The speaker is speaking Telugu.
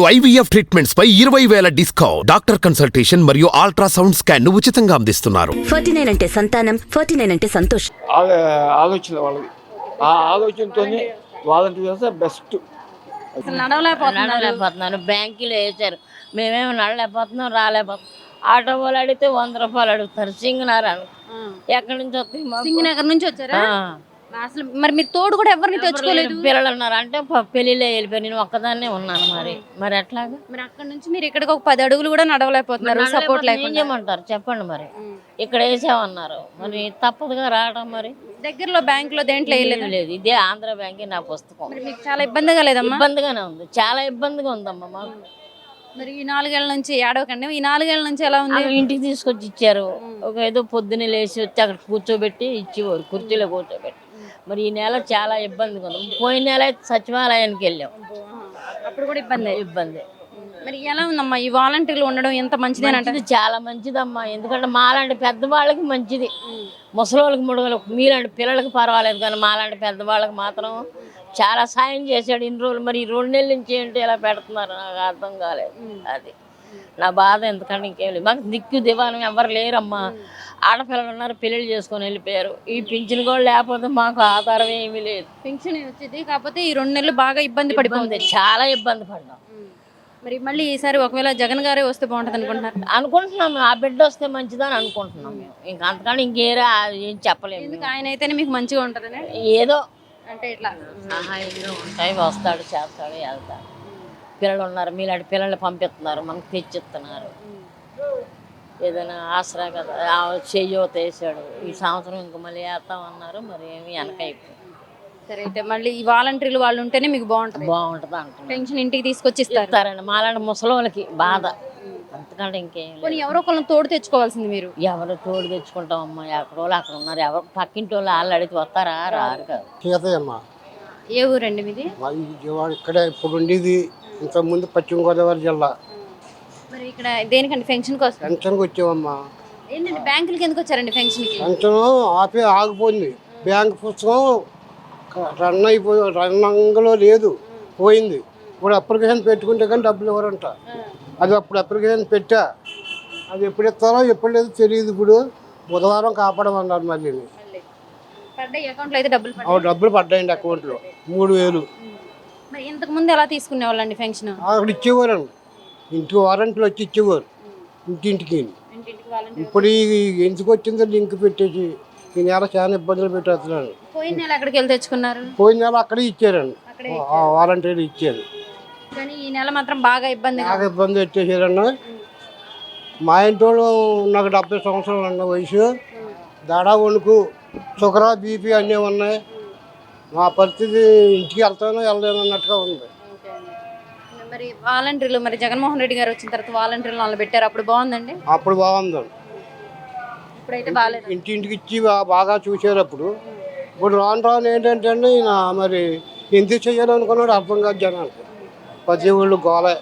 ఐవీఎఫ్ ట్రీట్మెంట్స్ పై ఇరవై వేల డిస్కౌంట్. డాక్టర్ కన్సల్టేషన్ మరియు అల్ట్రాసౌండ్ స్కాన్ను ఉచితంగా అందిస్తున్నారు. ఫార్టీ నైన్ అంటే సంతానం ఫార్టీ నైన్ అంటే సంతోషం. ఆలోచన వాళ్ళది. ఆ ఆలోచనతోనే వాలంటీర్ వ్యవస్థ బెస్ట్. నడవలేకపోతున్నారు నడవలేకపోతున్నాను బ్యాంకులో వేసారు మేమేమో నడలేకపోతున్నాం రాలేకపోతున్నాం. ఆటో వాళ్ళు అడిగితే వంద రూపాయలు అడుగుతారు సింగనారాయణ ఎక్కడి నుంచి వస్తాయి? సింగనగర్ నుంచి వచ్చారా? ఆ. అసలు మరి మీరు తోడు కూడా ఎవరిని తెచ్చుకోలేదు? పిల్లలు ఉన్నారు. అంటే పెళ్ళిలో వెళ్ళిపోయి నేను ఒక్కదాన్నే ఉన్నాను మరి. మరి ఎట్లాగా? మరి అక్కడ నుంచి మీరు ఇక్కడికి ఒక పది అడుగులు కూడా నడవలేకపోతున్నారు సపోర్ట్ లేకుండా. చేయమంటారు? చెప్పండి మరి. ఇక్కడ వేసామన్నారు. మరి తప్పదుగా రావడం మరి. దగ్గరలో బ్యాంక్లో దేంట్లో వేయలేదు? లేదు. ఇదే ఆంధ్ర బ్యాంకే నా పుస్తకం. మీకు చాలా ఇబ్బందిగా లేదమ్మా? ఇబ్బందిగానే ఉంది. చాలా ఇబ్బందిగా ఉందమ్మా మాకు. మరి ఈ నాలుగేళ్ళ నుంచి ఏడవకండి. ఈ నాలుగేళ్ళ నుంచి ఎలా ఉంది? ఇంటికి తీసుకొచ్చి ఇచ్చారు. ఒక ఏదో పొద్దున్నే లేచి వచ్చి అక్కడ కూర్చోబెట్టి ఇచ్చేవారు. కుర్చీలో కూర్చోబెట్టి. మరి ఈ నెల చాలా ఇబ్బందిగా ఉంది. పోయిన నెల సచివాలయానికి వెళ్ళాం. అప్పుడు కూడా ఇబ్బంది? ఇబ్బంది. మరి ఎలా ఉందమ్మా? ఈ వాలంటీర్లు ఉండడం ఎంత మంచిది చాలా మంచిదమ్మా. ఎందుకంటే మాలాంటి పెద్దవాళ్ళకి మంచిది. ముసలోళ్ళకి ముడగలకు మీలాంటి పిల్లలకి పర్వాలేదు కానీ మాలాంటి పెద్దవాళ్ళకి మాత్రం చాలా సాయం చేశాడు ఇన్ని రోజులు. మరి ఈ రెండు నెలల నుంచి ఏంటి ఇలా పెడుతున్నారు? నాకు అర్థం కాలేదు. అది నా బాధ. ఎందుకంటే ఇంకేం లేదు. మాకు దిక్కు దివానం ఎవరు లేరమ్మా. ఆడపిల్లలు ఉన్నారు పెళ్ళిళ్ళు చేసుకొని వెళ్ళిపోయారు. ఈ పింఛన్ కూడా లేకపోతే మాకు ఆధారం ఏమీ లేదు. పెన్షన్ వచ్చేది. కాకపోతే ఈ రెండు నెలలు బాగా ఇబ్బంది ఇబ్బంది చాలా ఇబ్బంది పడ్డాం. మరి మళ్ళీ ఈసారి ఒకవేళ జగన్ గారే వస్తే బాగుంటుంది అనుకుంటున్నారు? అనుకుంటున్నాం ఆ బిడ్డ వస్తే మంచిదని అనుకుంటున్నాం మేము. ఇంకా అంతకని ఇంకేరా ఏం చెప్పలేము ఎందుకు? ఆయన అయితేనే మీకు మంచిగా ఉంటుందని? ఏదో. అంటే ఇట్లా. ఉంటాయి వస్తాడు చేస్తాడు వెళ్తాడు. పిల్లలు ఉన్నారు మీలాంటి పిల్లల్ని పంపిస్తున్నారు మనకు తెచ్చిస్తున్నారు. ఏదైనా ఆసరా కదా ఆ చెయ్యోత వేసాడు ఈ సంవత్సరం ఇంక మళ్ళీ వేస్తామన్నారు మరి ఏమి వెనకైపోయింది సరే అయితే మళ్ళీ ఈ వాలంటీర్లు వాళ్ళు ఉంటేనే మీకు బాగుంటుంది. బాగుంటుంది అంటున్నాను పెన్షన్ ఇంటికి తీసుకొచ్చి ఇస్తారు ఇస్తారండి మాలాంటి ముసలోళ్ళకి బాధ. అంతకంటే ఇంకేం లేదు. పోనీ ఎవరో ఒకళ్ళని తోడు తెచ్చుకోవాల్సింది మీరు. ఎవరు తోడు తెచ్చుకుంటామమ్మా ఎక్కడో వాళ్ళు అక్కడ ఉన్నారు. ఎవరు పక్కింటి వాళ్ళు వాళ్ళు అడిగితే వస్తారా? రారు కదా. సీతయ్యమ్మ ఏ ఊరండి మీది? మా ఈ విజయవాడ ఇక్కడే ఇప్పుడు ఉండేది ఇంతకుముందు పశ్చిమ గోదావరి జిల్లా. మరి ఇక్కడ దేనికండి? పెన్షన్ కోసం? పెన్షన్కి వచ్చామమ్మా ఏంటండి? బ్యాంకులకి ఎందుకు వచ్చారండి పెన్షన్కి పెన్షన్ ఆపి ఆగిపోయింది. బ్యాంక్ పుస్తకం క- రన్ అయిపోయి రన్నంగలో లేదు. పోయింది. ఇప్పుడు అప్లికేషన్ పెట్టుకుంటే కానీ డబ్బులు ఇవ్వరంట. అది అప్పుడు అప్లికేషన్ పెట్టా. అది ఎప్పుడు ఇస్తారో ఎప్పుడు లేదు తెలియదు ఇప్పుడు. బుధవారం కాపాడమన్నారు మళ్ళీ. పడ్డాయి అకౌంట్లో అయితే డబ్బులు పడ్డాయి? డబ్బులు పడ్డాయండి అకౌంట్లో మూడు వేలు. మరి ఇంతకు ముందు ఎలా తీసుకునే వాళ్ళండి పెన్షన్ అక్కడ ఇచ్చేవారండి. ఇంటికి వారంట్లు వచ్చి ఇచ్చేవారు. ఇంటింటికి. ఇప్పుడు ఎందుకు వచ్చిందో లింక్ పెట్టేసి ఈ నెల చాలా ఇబ్బందులు పెట్టేస్తున్నాను పోయిన నెల ఎక్కడికి వెళ్ళి తెచ్చుకున్నారు? పోయిన నెల అక్కడే ఇచ్చారండి వాలంటీర్లు ఇచ్చారు. కానీ ఈ నెల మాత్రం బాగా ఇబ్బందిగా బాగా ఇబ్బంది పెట్టేసారన్న మా ఇంట్లో నాకు డెబ్బై సంవత్సరాలు ఉన్న వయసు దడ వణుకు షుగర్ బీపీ అన్నీ ఉన్నాయి. మా పరిస్థితి ఇంటికి వెళ్తానో వెళ్ళలేను అన్నట్టుగా ఉంది. మరి వాలంటీర్లు మరి జగన్మోహన్ రెడ్డి గారు వచ్చిన తర్వాత వాలంటీర్లు వాళ్ళు పెట్టారు. అప్పుడు బాగుందండి? అప్పుడు బాగుందండి ఇప్పుడైతే బాగాలేదు? ఇంటింటికి ఇచ్చి బా- బాగా చూసారు అప్పుడు. ఇప్పుడు రాను రాను ఏంటంటే అండి ఈయన మరి ఎందుకు చేయాలనుకున్నాడు అర్థం కాదు జనానికి. ప్రతి ఊళ్ళు గోలే.